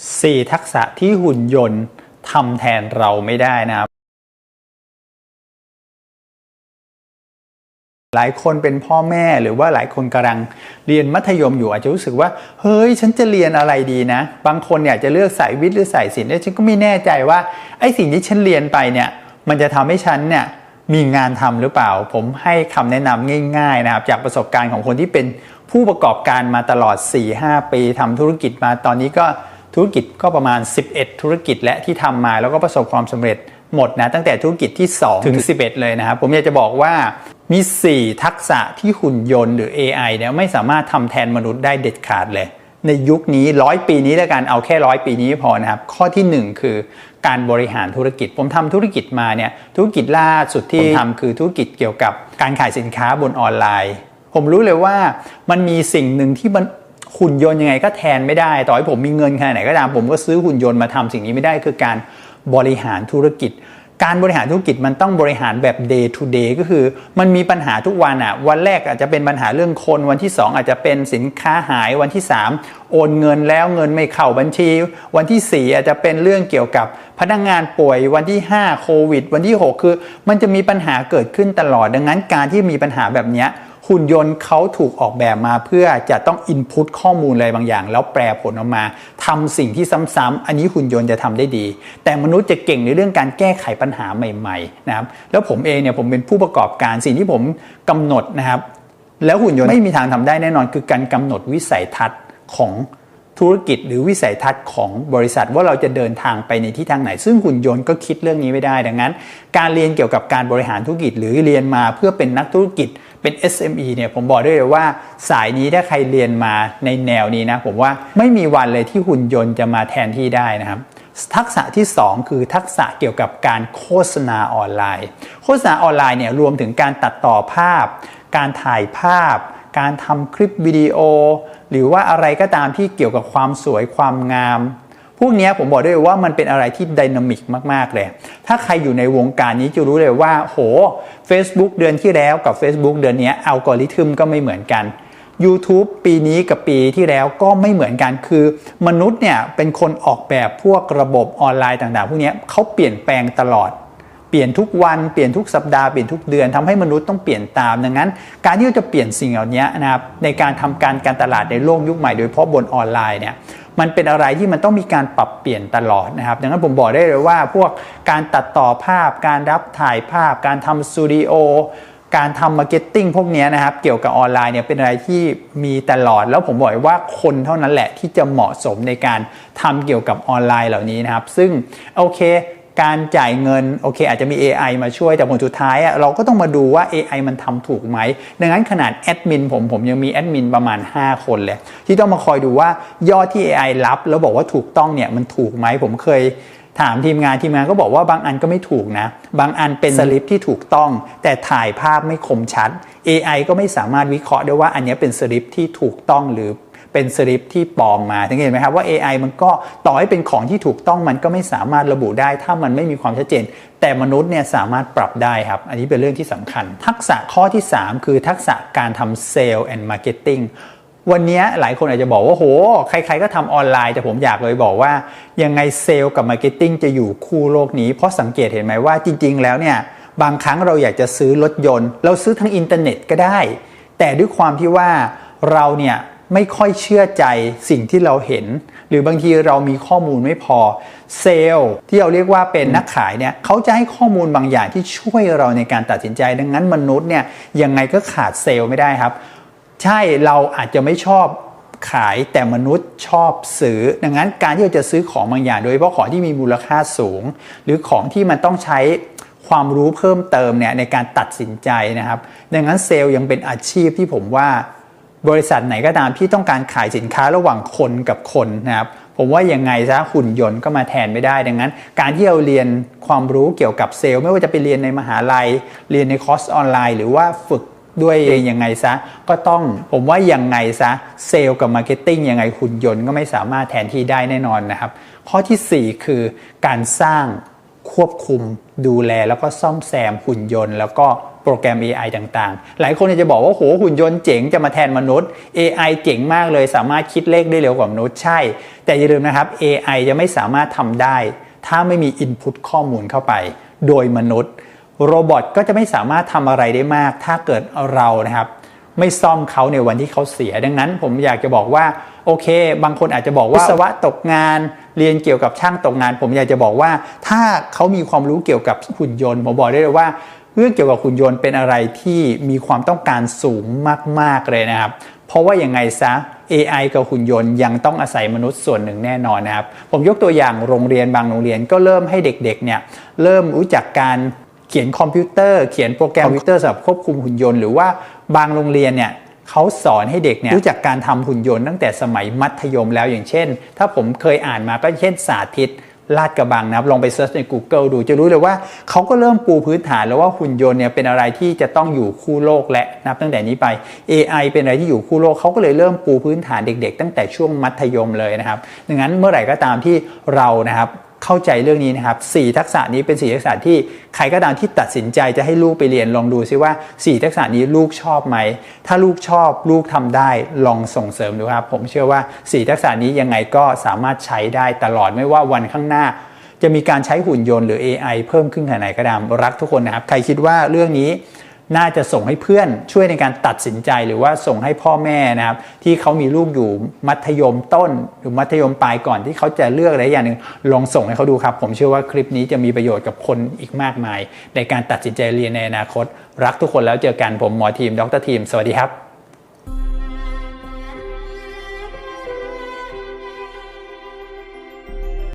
4 ทักษะที่หุ่นยนต์ทำแทนเราไม่ได้นะครับ หลายคนเป็นพ่อแม่หรือว่าหลายคนกำลังเรียนมัธยมอยู่อาจจะรู้สึกว่า เฮ้ย ฉันจะเรียนอะไรดีนะ บางคนอยากจะเลือกสายวิทย์หรือสายศิลป์แล้วฉันก็ไม่แน่ใจว่าไอ้สิ่งที่ฉันเรียนไปเนี่ย มันจะทำให้ฉันเนี่ยมีงานทำหรือเปล่า ผมให้คำแนะนำง่าย ๆ นะครับ จากประสบการณ์ของคนที่เป็นผู้ประกอบการมาตลอด 4-5 ปีทำธุรกิจมาตอนนี้ก็ ธุรกิจก็ประมาณ 11 ธุรกิจและที่ทำมาแล้วก็ประสบความสำเร็จหมดนะตั้งแต่ธุรกิจที่ 2 ถึง 11 เลยนะครับ ผมอยากจะบอกว่ามี 4 ทักษะที่หุ่นยนต์หรือ AI เนี่ยไม่สามารถทำแทนมนุษย์ได้เด็ดขาดเลย ในยุคนี้ร้อยปีนี้แล้วกันเอาแค่ร้อยปีนี้พอนะครับ ข้อทีหนึ่1 คือการบริหารธุรกิจ ผมทำธุรกิจมาเนี่ยธุรกิจล่าสุดที่ผมทำคือธุรกิจเกี่ยวกับการขายสินค้าบนออนไลน์ ผมรู้เลยว่ามันมีสิ่งหนึ่งที่มัน หุ่นยนต์ยังไงก็แทนไม่ได้ ต่อให้ผมมีเงินขนาดไหนก็ตามผมก็ซื้อหุ่นยนต์มาทำสิ่งนี้ไม่ได้คือการบริหารธุรกิจ การบริหารธุรกิจมันต้องบริหารแบบ day to day ก็คือ มันมีปัญหาทุกวันอะ่ะวันแรกอาจจะเป็นปัญหาเรื่องคนวันที่ 2 อาจจะเป็นสินค้าหายวันที่ 3 โอนเงินแล้วเงินไม่เข้าบัญชี วันที่ 4 อาจจะเป็นเรื่องเกี่ยวกับพนักงงานป่วยวันที่ 5 โควิด วันที่ 6 คือ มันจะมีปัญหาเกิดขึ้นตลอดดังนั้นการที่มีปัญหาแบบเนี้ย หุ่นยนต์เขาถูกออกแบบมาเพื่อจะต้องอินพุตข้อมูลอะไรบางอย่าง แล้วแปลผลออกมาทำสิ่งที่ซ้ำๆอันนี้หุ่นยนต์จะทำได้ดี แต่มนุษย์จะเก่งในเรื่องการแก้ไขปัญหาใหม่ๆนะครับแล้วผมเองเนี่ยผมเป็นผู้ประกอบการสิ่งที่ผมกำหนดนะครับ แล้วหุ่นยนต์ไม่มีทางทำได้แน่นอน คือการกำหนดวิสัยทัศน์ของธุรกิจหรือวิสัยทัศน์ของบริษัทว่าเราจะเดินทางไปในที่ทางไหน ซึ่งหุ่นยนต์ก็คิดเรื่องนี้ไม่ได้ ดังนั้น การเรียนเกี่ยวกับการบริหารธุรกิจหรือเรียนมาเพื่อเป็นนักธุรกิจ เป็น SME เนี่ยผมบอกได้เลยว่าสายนี้ถ้าใครเรียนมาในแนวนี้นะผมว่าไม่มีวันเลยที่หุ่นยนต์จะมาแทนที่ได้นะครับทักษะที่ 2 คือทักษะเกี่ยวกับการโฆษณาออนไลน์ โฆษณาออนไลน์เนี่ยรวมถึงการตัดต่อภาพ การถ่ายภาพ การทำคลิปวิดีโอ หรือว่าอะไรก็ตามที่เกี่ยวกับความสวยความงาม วกนี้ผมบอกได้เลยว่ามันเป็นอะไรที่ดินามิกมาก ๆ เลย ถ้าใครอยู่ในวงการนี้จะรู้เลยว่า โห Facebook เดือนที่แล้วกับ Facebook เดือนนี้อัลกอริทึมก็ไม่เหมือนกัน YouTube ปีนี้กับปีที่แล้วก็ไม่เหมือนกันคือ มนุษย์เนี่ยเป็นคนออกแบบพวกระบบออนไลน์ต่างๆ พวกนี้เขาเปลี่ยนแปลงตลอดเปลี่ยนทุกวันเปลี่ยนทุกสัปดาห์เปลี่ยนทุกเดือนทำให้มนุษย์ต้องเปลี่ยนตามดังนั้น การที่เราจะเปลี่ยนสิ่งเหล่านี้นะครับในการทำการการตลาดในโลกยุคใหม่โดยเฉพาะบนออนไลน์เนี่ย มันเป็นอะไรที่มันต้องมีการปรับเปลี่ยนตลอดนะครับ ดังนั้นผมบอกได้เลยว่าพวกการตัดต่อภาพ การรับถ่ายภาพ การทำสตูดิโอการทำมาร์เก็ตติ้งพวกนี้นะครับ เกี่ยวกับออนไลน์เนี่ยเป็นอะไรที่มีตลอด แล้วผมบอกว่าคนเท่านั้นแหละที่จะเหมาะสมในการทำเกี่ยวกับออนไลน์เหล่านี้นะครับ ซึ่งโอเค การจ่ายเงินโอเค อาจจะมี AI มาช่วยแต่ผลสุดท้ายอะเราก็ต้องมาดูว่า AI มันทำถูกไหม ดังนั้นขนาดแอดมินผมผมยังมีแอดมินประมาณ 5 คนเลย ที่ต้องมาคอยดูว่ายอดที่ AI รับ แล้วบอกว่าถูกต้องเนี่ยมันถูกไหมผมเคยถามทีมงานทีมงานก็บอกว่าบางอันก็ไม่ถูกนะ บางอันเป็นสลิปที่ถูกต้อง แต่ถ่ายภาพไม่คมชัด AI ก็ไม่สามารถวิเคราะห์ได้ว่าอันนี้เป็นสลิปที่ถูกต้องหรือ เป็นสลิปที่ปลอมมาถึงเห็นไหมครับว่า AI มันก็ต่อให้เป็นของที่ถูกต้องมันก็ไม่สามารถระบุได้ ถ้ามันไม่มีความชัดเจน แต่มนุษย์เนี่ยสามารถปรับได้ครับ อันนี้เป็นเรื่องที่สำคัญ ทักษะข้อที่ 3 คือทักษะการทำเซลล์แอนด์มาร์เก็ตติ้งวันนี้หลายคนอาจจะบอกว่าโห ใครๆก็ทำออนไลน์แต่ผมอยากเลยบอกว่า ยังไงเซลล์กับมาร์เก็ตติ้งจะอยู่คู่โลกนี้ เพราะสังเกตเห็นไหมว่าจริง ๆ แล้วเนี่ยบางครั้งเราอยากจะซื้อรถยนต์ เราซื้อทางอินเทอร์เน็ตก็ได้ แต่ด้วยความที่ว่าเราเนี่ย ไม่ค่อยเชื่อใจสิ่งที่เราเห็น หรือบางทีเรามีข้อมูลไม่พอเซลล์ที่เราเรียกว่าเป็นนักขายเนี่ยเขาจะให้ข้อมูลบางอย่างที่ช่วยเราในการตัดสินใจ ดังนั้นมนุษย์เนี่ยยังไงก็ขาดเซลล์ไม่ได้ครับ ใช่เราอาจจะไม่ชอบขายแต่มนุษย์ชอบซื้อ ดังนั้นการที่เราจะซื้อของบางอย่าง โดยเฉพาะของที่มีมูลค่าสูง หรือของที่มันต้องใช้ความรู้เพิ่มเติมเนี่ยในการตัดสินใจนะครับ ดังนั้นเซลล์ยังเป็นอาชีพที่ผมว่า บริษัทไหนก็ตามที่ต้องการขายสินค้าระหว่างคนกับคนนะครับผมว่ายังไงซะหุ่นยนต์ก็มาแทนไม่ได้ ดังนั้น การที่เราเรียนความรู้เกี่ยวกับเซลล์ ไม่ว่าจะไปเรียนในมหาลัย เรียนในคอร์สออนไลน์ หรือว่าฝึกด้วยเองยังไงซะก็ต้องผมว่ายังไงซะเซลล์กับมาร์เก็ตติ้งยังไงหุ่นยนต์ก็ไม่สามารถแทนที่ได้แน่นอนนะครับ ข้อทีสี่4 คือการสร้าง ควบคุมดูแลแล้วก็ซ่อมแซมหุ่นยนต์ แล้วก็โปรแกรม AI ต่างๆ หลายคนจะบอกว่าโหหุ่นยนต์เจ๋งจะมาแทนมนุษย์ AI เจ๋งมากเลย สามารถคิดเลขได้เร็วกว่ามนุษย์ใช่ แต่อย่าลืมนะครับ AI จะไม่สามารถทำได้ ถ้าไม่มี Input ข้อมูลเข้าไป โดยมนุษย์ โรบอทก็จะไม่สามารถทำอะไรได้มาก ถ้าเกิดเรานะครับไม่ซ่อมเขาในวันที่เขาเสีย ดังนั้นผมอยากจะบอกว่าโอเค บางคนอาจจะบอกว่าวิศวะตกงาน เรียนเกี่ยวกับช่างตกงาน ผมอยากจะบอกว่า ถ้าเขามีความรู้เกี่ยวกับหุ่นยนต์ผมบอกได้เลยว่าเรื่องเกี่ยวกับหุ่นยนต์เป็นอะไรที่มีความต้องการสูงมาก ๆ เลยนะครับ เพราะว่าอยังไงซะ AI กับหุ่นยนต์ยังต้องอาศัยมนุษย์ส่วนหนึ่งแน่นอนนะครับ ผมยกตัวอย่างโรงเรียนบางโรงเรียนก็เริ่มให้เด็กๆเนี่ยเริ่มรู้จักการเขียนคอมพิวเตอร์ เขียนโปรแกรมคอมพิวเตอร์สำหรับควบคุมหุ่นยนต์หรือว่าบางโรงเรียนเนี่ย เขาสอนให้เด็กเนี่ยรู้จักการทำหุ่นยนต์ตั้งแต่สมัยมัธยมแล้วอย่างเช่น ถ้าผมเคยอ่านมาก็เช่น สาธิตลาดกระบังนะครับลองไปเซิร์ชใน Google ดูจะรู้เลยว่าเขาก็เริ่มปูพื้นฐานแล้วว่าหุ่นยนต์เนี่ยเป็นอะไรที่จะต้องอยู่คู่โลกและนับตั้งแต่นี้ไป AI เป็นอะไรที่อยู่คู่โลกเขาก็เลยเริ่มปูพื้นฐานเด็ก ๆ ตั้งแต่ช่วงมัธยมเลยนะครับดังนั้นเมื่อไหร่ก็ตามที่เรานะครับ เข้าใจเรื่องนี้นะครับ4ทักษะนี้เป็น4ทักษะที่ใครก็ตามที่ตัดสินใจจะให้ลูกไปเรียนลองดูซิว่า 4 ทักษะนี้ลูกชอบไหม ถ้าลูกชอบลูกทำได้ลองส่งเสริมดูครับ ผมเชื่อว่า 4 ทักษะนี้ยังไงก็สามารถใช้ได้ตลอดไม่ว่าวันข้างหน้า จะมีการใช้หุ่นยนต์หรือ AI เพิ่มขึ้นขนาดไหนก็ตามรักทุกคนนะครับ ใครคิดว่าเรื่องนี้ น่าจะส่งให้เพื่อนช่วยในการตัดสินใจหรือว่าส่งให้พ่อแม่นะครับที่เขามีลูกอยู่มัธยมต้น หรือมัธยมปลายก่อนที่เขาจะเลือกอะไรอย่างหนึ่งลองส่งให้เขาดูครับ ผมเชื่อว่าคลิปนี้จะมีประโยชน์กับคนอีกมากมาย ในการตัดสินใจเรียนในอนาคต รักทุกคนแล้วเจอกันผมหมอทีมดรทีม สวัสดีครับ